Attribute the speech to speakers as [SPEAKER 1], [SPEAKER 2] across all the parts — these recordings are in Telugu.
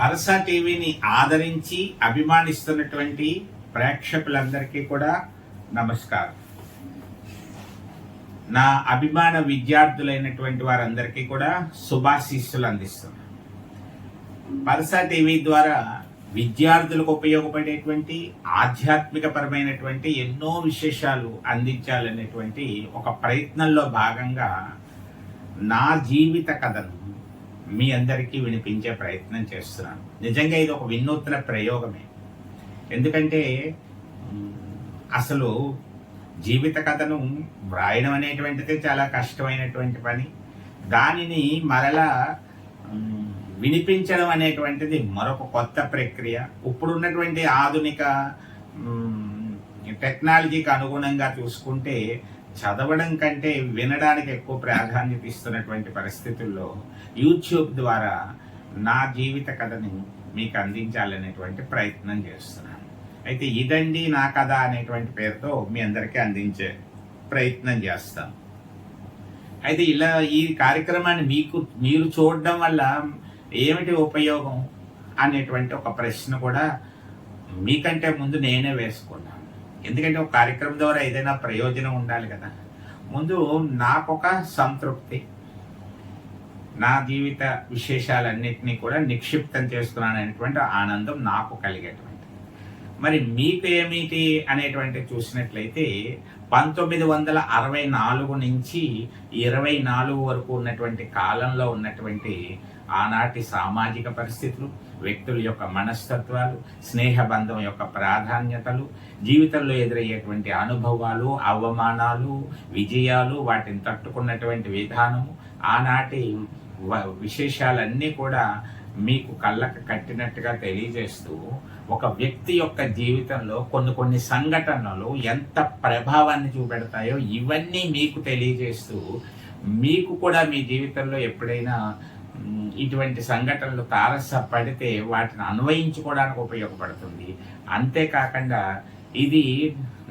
[SPEAKER 1] హర్ష టీవీని ఆదరించి అభిమానిస్తున్నటువంటి ప్రేక్షకులందరికీ కూడా నమస్కారం. నా అభిమాన విద్యార్థులైనటువంటి వారందరికీ కూడా శుభాశీస్సులు అందిస్తున్నాను. పరస టీవీ ద్వారా విద్యార్థులకు ఉపయోగపడేటువంటి ఆధ్యాత్మిక పరమైనటువంటి ఎన్నో విశేషాలు అందించాలనేటువంటి ఒక ప్రయత్నంలో భాగంగా నా జీవిత కథను మీ అందరికీ వినిపించే ప్రయత్నం చేస్తున్నాను. నిజంగా ఇది ఒక వినూత్న ప్రయోగమే. ఎందుకంటే అసలు జీవిత కథను వ్రాయడం అనేటువంటిది చాలా కష్టమైనటువంటి పని. దానిని మరలా వినిపించడం అనేటువంటిది మరొక కొత్త ప్రక్రియ. ఇప్పుడున్నటువంటి ఆధునిక టెక్నాలజీకి అనుగుణంగా చూసుకుంటే చదవడం కంటే వినడానికి ఎక్కువ ప్రాధాన్యత ఇస్తున్నటువంటి పరిస్థితుల్లో యూట్యూబ్ ద్వారా నా జీవిత కథని మీకు అందించాలనేటువంటి ప్రయత్నం చేస్తున్నాను. అయితే ఇదండి నా కథ అనేటువంటి పేరుతో మీ అందరికీ అందించే ప్రయత్నం చేస్తాం అయితే ఇలా ఈ కార్యక్రమాన్ని మీకు మీరు చూడడం వల్ల ఏమిటి ఉపయోగం అనేటువంటి ఒక ప్రశ్న కూడా మీకంటే ముందు నేనే వేసుకున్నాను. ఎందుకంటే ఒక కార్యక్రమం ద్వారా ఏదైనా ప్రయోజనం ఉండాలి కదా. ముందు నాకొక సంతృప్తి. నా జీవిత విశేషాలన్నింటినీ కూడా నిక్షిప్తం చేస్తున్నాను అనేటువంటి ఆనందం నాకు కలిగేటువంటి. మరి మీకు ఏమిటి అనేటువంటి చూసినట్లయితే పంతొమ్మిది వందల అరవై నాలుగు నుంచి ఇరవై నాలుగు వరకు ఉన్నటువంటి కాలంలో ఉన్నటువంటి ఆనాటి సామాజిక పరిస్థితులు వ్యక్తుల యొక్క మనస్తత్వాలు స్నేహబంధం యొక్క ప్రాధాన్యతలు జీవితంలో ఎదురయ్యేటువంటి అనుభవాలు అవమానాలు విజయాలు వాటిని తట్టుకున్నటువంటి విధానము ఆనాటి వ- విశేషాలన్నీ కూడా మీకు కళ్ళకు కట్టినట్టుగా తెలియజేస్తూ ఒక వ్యక్తి యొక్క జీవితంలో కొన్ని కొన్ని సంఘటనలు ఎంత ప్రభావాన్ని చూపెడతాయో ఇవన్నీ మీకు తెలియజేస్తూ మీకు కూడా మీ జీవితంలో ఎప్పుడైనా ఇటువంటి సంఘటనలు తారసపడితే వాటిని అన్వయించుకోవడానికి ఉపయోగపడుతుంది. అంతేకాకుండా ఇది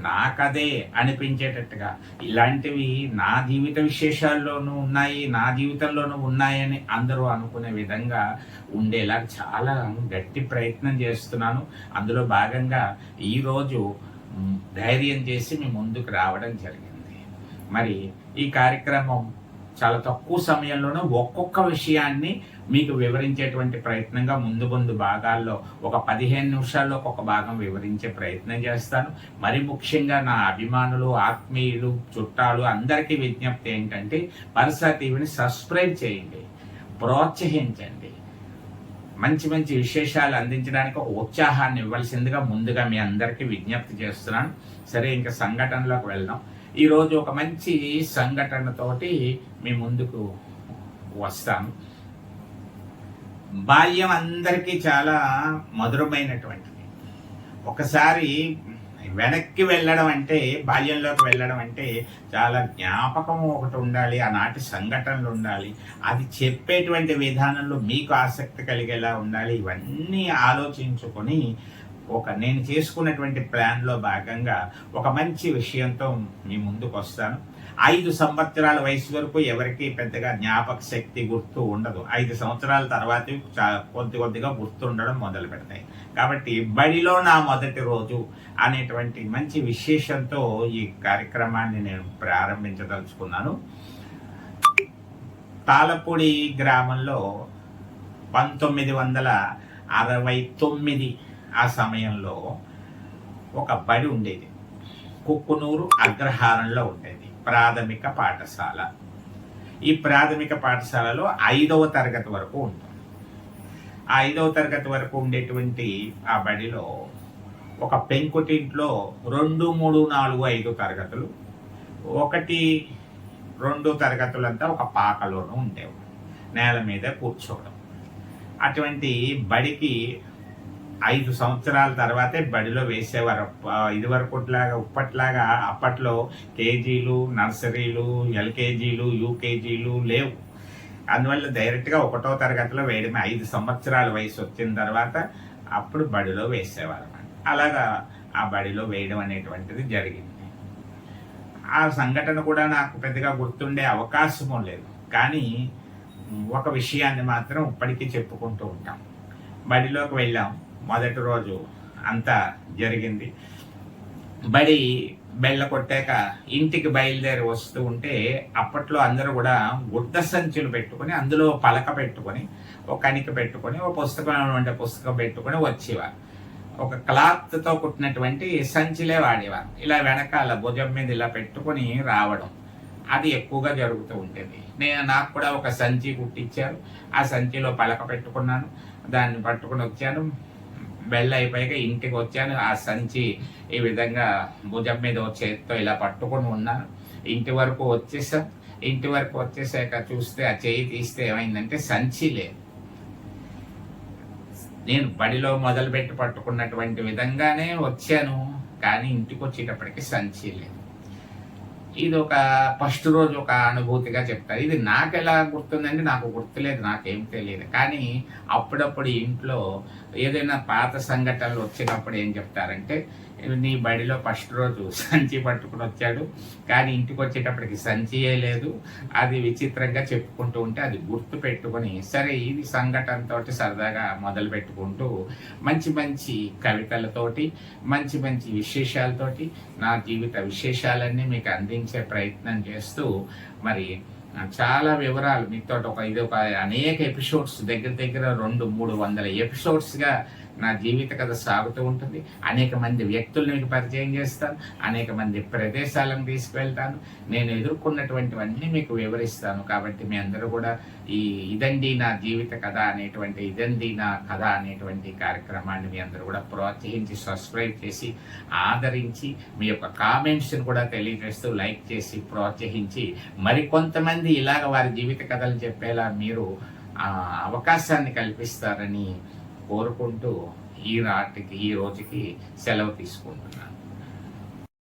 [SPEAKER 1] నాకదే అనిపించేటట్టుగా ఇలాంటివి నా జీవిత విశేషాల్లోనూ ఉన్నాయి నా జీవితంలోనూ ఉన్నాయని అందరూ అనుకునే విధంగా ఉండేలా చాలా గట్టి ప్రయత్నం చేస్తున్నాను. అందులో భాగంగా ఈరోజు ధైర్యం చేసి మీ ముందుకు రావడం జరిగింది. మరి ఈ కార్యక్రమం చాలా తక్కువ సమయంలోనే ఒక్కొక్క విషయాన్ని మీకు వివరించేటువంటి ప్రయత్నంగా ముందు ముందు భాగాల్లో ఒక పదిహేను నిమిషాల్లో ఒక భాగం వివరించే ప్రయత్నం చేస్తాను. మరి ముఖ్యంగా నా అభిమానులు ఆత్మీయులు చుట్టాలు అందరికీ విజ్ఞప్తి ఏంటంటే పరసా టీవీని సబ్స్క్రైబ్ చేయండి ప్రోత్సహించండి. మంచి మంచి విశేషాలు అందించడానికి ఒక ఉత్సాహాన్ని ఇవ్వాల్సిందిగా ముందుగా మీ అందరికీ విజ్ఞప్తి చేస్తున్నాను. సరే ఇంకా సంఘటనలోకి వెళ్దాం. ఈరోజు ఒక మంచి సంఘటనతోటి మీ ముందుకు వస్తాను బాల్యం అందరికీ చాలా మధురమైనటువంటిది. ఒకసారి వెనక్కి వెళ్ళడం అంటే బాల్యంలోకి వెళ్ళడం అంటే చాలా జ్ఞాపకం ఒకటి ఉండాలి ఆనాటి సంఘటనలు ఉండాలి. అది చెప్పేటువంటి విధానంలో మీకు ఆసక్తి కలిగేలా ఉండాలి. ఇవన్నీ ఆలోచించుకొని ఒక నేను చేసుకున్నటువంటి ప్లాన్లో భాగంగా ఒక మంచి విషయంతో మీ ముందుకు వస్తాను ఐదు సంవత్సరాల వయసు వరకు ఎవరికి పెద్దగా జ్ఞాపక శక్తి గుర్తు ఉండదు. ఐదు సంవత్సరాల తర్వాత కొద్ది కొద్దిగా గుర్తుండడం మొదలు పెడతాయి. కాబట్టి బడిలో నా మొదటి రోజు అనేటువంటి మంచి విశేషంతో ఈ కార్యక్రమాన్ని నేను ప్రారంభించదలుచుకున్నాను. తాళపూడి గ్రామంలో పంతొమ్మిది వందల అరవై తొమ్మిది ఆ సమయంలో ఒక బడి ఉండేది. కుక్కునూరు అగ్రహారంలో ఉండేది. ప్రాథమిక పాఠశాల. ఈ ప్రాథమిక పాఠశాలలో ఐదవ తరగతి వరకు ఉంటుంది. ఆ ఐదవ తరగతి వరకు ఉండేటువంటి ఆ బడిలో ఒక పెంకుటింట్లో రెండు మూడు నాలుగు ఐదు తరగతులు ఒకటి రెండు తరగతులంతా ఒక పాకలోనూ ఉండేవి. నేల మీద కూర్చోవడం. అటువంటి బడికి ఐదు సంవత్సరాల తర్వాతే బడిలో వేసేవారు. ఇది వరకులాగా ఇప్పట్లాగా అప్పట్లో కేజీలు నర్సరీలు ఎల్కేజీలు యూకేజీలు లేవు. అందువల్ల డైరెక్ట్గా ఒకటో తరగతిలో వేయడమే. ఐదు సంవత్సరాల వయసు వచ్చిన తర్వాత అప్పుడు బడిలో వేసేవారు. అలాగా ఆ బడిలో వేయడం అనేటువంటిది జరిగింది. ఆ సంఘటన కూడా నాకు పెద్దగా గుర్తుండే అవకాశము లేదు. కానీ ఒక విషయాన్ని మాత్రం ఇప్పటికీ చెప్పుకుంటూ ఉంటాం. బడిలోకి వెళ్ళాం. మొదటి రోజు అంతా జరిగింది. బడి బెల్ల కొట్టాక ఇంటికి బయలుదేరి వస్తూ ఉంటే అప్పట్లో అందరూ కూడా గుడ్డ సంచులు పెట్టుకొని అందులో పలక పెట్టుకొని ఒక కణిక పెట్టుకొని ఒక పుస్తకం ఉండే పుస్తకం పెట్టుకొని వచ్చేవారు. ఒక క్లాత్తో కుట్టినటువంటి సంచిలే వాడేవారు. ఇలా వెనకాల భుజం మీద ఇలా పెట్టుకొని రావడం అది ఎక్కువగా జరుగుతూ ఉంటుంది నేను నాకు కూడా ఒక సంచి కుట్టించారు ఆ సంచిలో పలక పెట్టుకున్నాను. దాన్ని పట్టుకొని వచ్చాను. బెల్ల అయిపోయాక ఇంటికి వచ్చాను. ఆ సంచి ఈ విధంగా భుజం మీద చేతితో ఇలా పట్టుకొని ఉన్నాను. ఇంటి వరకు వచ్చేసాం. ఇంటి వరకు వచ్చేసాక చూస్తే ఆ చేయి తీస్తే ఏమైందంటే సంచి లేదు. నేను బడిలో మొదలుపెట్టి పట్టుకున్నటువంటి విధంగానే వచ్చాను. కానీ ఇంటికి వచ్చేటప్పటికి సంచి లేదు. ఇది ఒక ఫస్ట్ రోజు ఒక అనుభూతిగా చెప్తారు. ఇది నాకు ఎలా గుర్తుందంటే నాకు గుర్తులేదు నాకేం తెలియదు. కానీ అప్పుడప్పుడు ఇంట్లో ఏదైనా పాత సంఘటనలు వచ్చినప్పుడు ఏం చెప్తారంటే నీ బడిలో ఫస్ట్ రోజు సంచి పట్టుకుని వచ్చాడు. కానీ ఇంటికి వచ్చేటప్పటికి సంచియే లేదు. అది విచిత్రంగా చెప్పుకుంటూ ఉంటే అది గుర్తు పెట్టుకొని సరే ఇది సంఘటనతో సరదాగా మొదలు పెట్టుకుంటూ మంచి మంచి కవితలతోటి మంచి మంచి విశేషాలతోటి నా జీవిత విశేషాలన్నీ మీకు అందించే ప్రయత్నం చేస్తూ మరి చాలా వివరాలు మీతో ఒక ఇది ఒక అనేక ఎపిసోడ్స్ దగ్గర దగ్గర రెండు మూడు వందల ఎపిసోడ్స్గా నా జీవిత కథ సాగుతూ ఉంటుంది. అనేక మంది వ్యక్తులను మీకు పరిచయం చేస్తాను అనేక మంది ప్రదేశాలను తీసుకువెళ్తాను. నేను ఎదుర్కొన్నటువంటివన్నీ మీకు వివరిస్తాను. కాబట్టి మీ అందరూ కూడా ఈ ఇదండి నా జీవిత కథ అనేటువంటి ఇదండి నా కథ అనేటువంటి కార్యక్రమాన్ని మీ అందరూ కూడా ప్రోత్సహించి సబ్స్క్రైబ్ చేసి ఆదరించి మీ యొక్క కామెంట్స్ని కూడా తెలియజేస్తూ లైక్ చేసి ప్రోత్సహించి మరికొంతమంది ఇలాగ వారి జీవిత కథలు చెప్పేలా మీరు అవకాశాన్ని కల్పిస్తారని కోరుకుంటూ ఈ నాటికి ఈ రోజుకి సెలవు తీసుకుంటున్నాను.